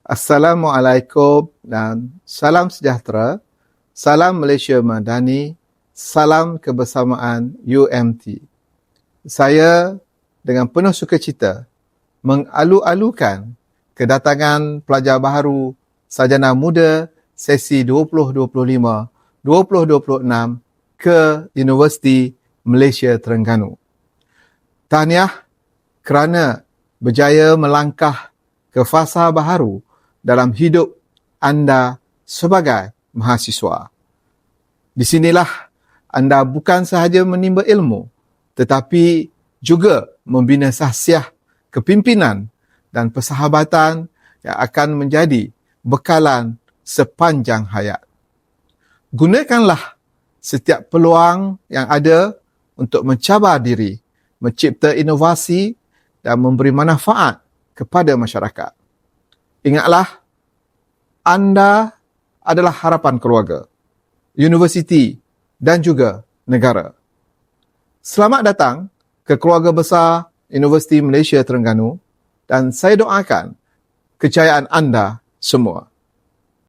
Assalamualaikum dan salam sejahtera. Salam Malaysia Madani. Salam kebersamaan UMT. Saya dengan penuh sukacita mengalu-alukan kedatangan pelajar baharu sarjana muda sesi 2025-2026 ke Universiti Malaysia Terengganu. Tahniah kerana berjaya melangkah ke fasa baharu dalam hidup anda sebagai mahasiswa. Di sinilah anda bukan sahaja menimba ilmu tetapi juga membina sahsiah kepimpinan dan persahabatan yang akan menjadi bekalan sepanjang hayat. Gunakanlah setiap peluang yang ada untuk mencabar diri, mencipta inovasi dan memberi manfaat kepada masyarakat. Ingatlah, anda adalah harapan keluarga, universiti dan juga negara. Selamat datang ke keluarga besar Universiti Malaysia Terengganu dan saya doakan kejayaan anda semua.